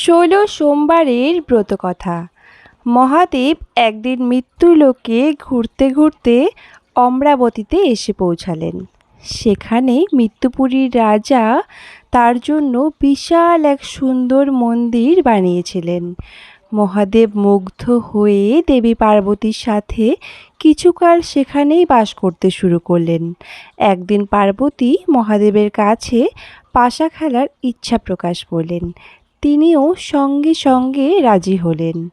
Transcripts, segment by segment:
ষোলো সোমবারের ব্রতকথা। মহাদেব একদিন মৃত্যুলোকে ঘুরতে ঘুরতে অমরাবতীতে এসে পৌঁছালেন। সেখানে মৃত্যুপুরীর রাজা তার জন্য বিশাল এক সুন্দর মন্দির বানিয়েছিলেন। মহাদেব মুগ্ধ হয়ে দেবী পার্বতীর সাথে কিছুকাল সেখানেই বাস করতে শুরু করলেন। একদিন পার্বতী মহাদেবের কাছে পাশা খেলার ইচ্ছা প্রকাশ করলেন। তিনিও সঙ্গে সঙ্গে রাজি হলেন।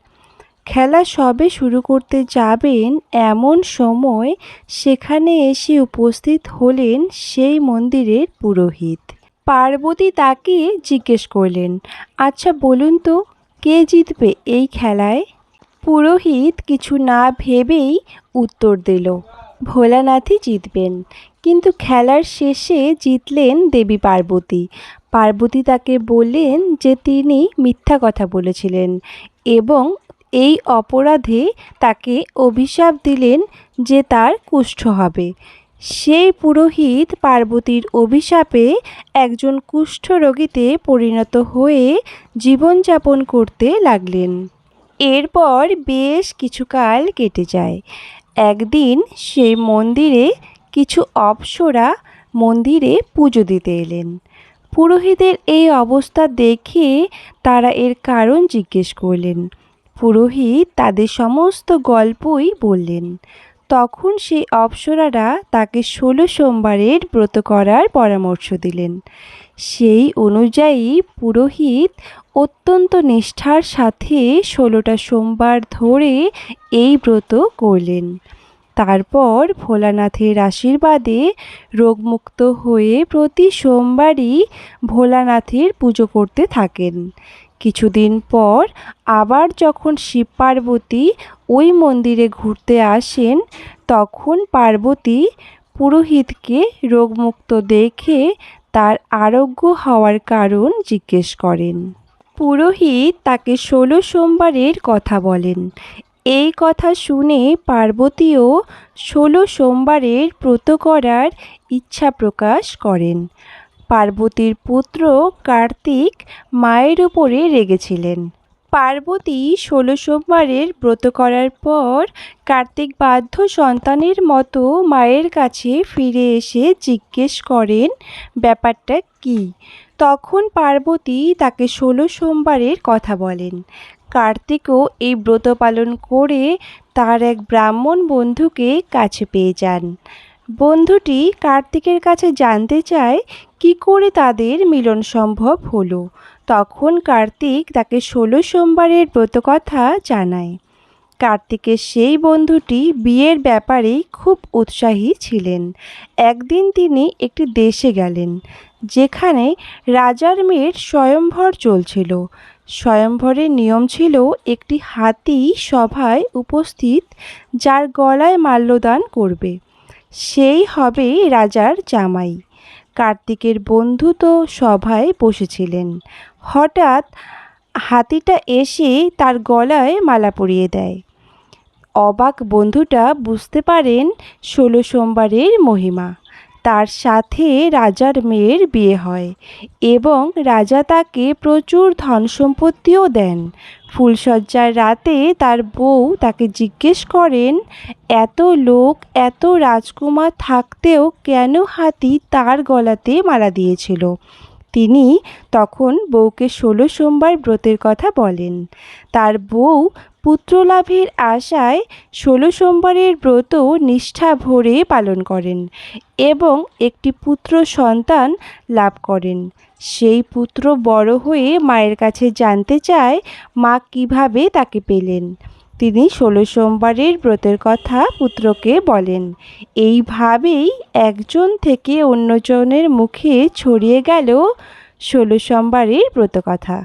খেলা সবে শুরু করতে যাবেন এমন সময় সেখানে এসে উপস্থিত হলেন সেই মন্দিরের পুরোহিত। পার্বতী তাকে জিজ্ঞেস করলেন আচ্ছা বলুন তো, কে জিতবে এই খেলায়? পুরোহিত কিছু না ভেবেই উত্তর দিল, ভোলানাথই জিতবেন। কিন্তু খেলার শেষে জিতলেন দেবী পার্বতী। পার্বতী তাকে বললেন যে তিনি মিথ্যা কথা বলেছিলেন এবং এই অপরাধে তাকে অভিশাপ দিলেন যে তার কুষ্ঠ হবে। সেই পুরোহিত পার্বতীর অভিশাপে একজন কুষ্ঠরোগীতে পরিণত হয়ে জীবনযাপন করতে লাগলেন। এরপর বেশ কিছুকাল কেটে যায়। একদিন সেই মন্দিরে কিছু অপ্সরা মন্দিরে পুজো দিতে এলেন। পুরোহিতের এই অবস্থা দেখে তারা এর কারণ জিজ্ঞেস করলেন। পুরোহিত তাদের সমস্ত গল্পই বললেন। তখন সেই অপ্সরারা তাকে ষোলো সোমবারের ব্রত করার পরামর্শ দিলেন। সেই অনুযায়ী পুরোহিত অত্যন্ত নিষ্ঠার সাথে ষোলোটা সোমবার ধরে এই ব্রত করলেন। তারপর ভোলানাথের আশীর্বাদে রোগমুক্ত হয়ে প্রতি সোমবারই ভোলানাথের পুজো করতে থাকেন। কিছুদিন পর আবার যখন শিব পার্বতী ওই মন্দিরে ঘুরতে আসেন, তখন পার্বতী পুরোহিতকে রোগমুক্ত দেখে তার আরোগ্য হওয়ার কারণ জিজ্ঞেস করেন। পুরোহিত তাকে ষোলো সোমবারের কথা বলেন এই কথা শুনে পার্বতীও ষোলো সোমবারের ব্রত করার ইচ্ছা প্রকাশ করেন। পার্বতীর পুত্র কার্তিক মায়ের উপরে রেগেছিলেন। পার্বতী ষোলো সোমবারের ব্রত করার পর কার্তিক বাধ্য সন্তানের মতো মায়ের কাছে ফিরে এসে জিজ্ঞেস করেন, ব্যাপারটা কী? তখন পার্বতী তাকে ষোলো সোমবারের কথা বলেন। কার্তিকও এই ব্রত পালন করে তার এক ব্রাহ্মণ বন্ধুকে কাছে পেয়ে যান। বন্ধুটি কার্তিকের কাছে জানতে চায়, কি করে তাদের মিলন সম্ভব হলো। তখন কার্তিক তাকে ষোলো সোমবারের ব্রতকথা জানায়। কার্তিকের সেই বন্ধুটি বিয়ের ব্যাপারে খুব উৎসাহী ছিলেন। একদিন তিনি একটি দেশে গেলেন, যেখানে রাজার মেয়ের স্বয়ংভর চলছিল। স্বয়ংভরের নিয়ম ছিল একটি হাতি সভায় উপস্থিত যার গলায় মাল্যদান করবে। সেই হবে রাজার জামাই। কার্তিকের বন্ধু তো সভায় বসেছিলেন। হঠাৎ হাতিটা এসে তার গলায় মালা পরিয়ে দেয়। অবাক বন্ধুটা বুঝতে পারেন ষোলো সোমবারের মহিমা। তার সাথে রাজার মেয়ের বিয়ে হয় এবং রাজা তাকে প্রচুর ধন সম্পত্তিও দেন। ফুলসজ্জার রাতে তার বউ তাকে জিজ্ঞেস করেন, এত লোক, এত রাজকুমার থাকতেও কেন হাতি তার গলাতে মারা দিয়েছিল? তিনি তখন বউকে ষোলো সোমবার ব্রতের কথা বলেন। তার বউ পুত্রলাভের আশায় ষোলো সোমবারের ব্রত নিষ্ঠা ভরে পালন করেন এবং একটি পুত্র সন্তান লাভ করেন। সেই পুত্র বড় হয়ে মায়ের কাছে জানতে চায় মা কীভাবে তাকে পেলেন। তিনি ষোলো সোমবারের ব্রতের কথা পুত্রকে বলেন। এইভাবেই একজন থেকে অন্যজনের মুখে ছড়িয়ে গেল ষোলো সোমবারের ব্রতকথা।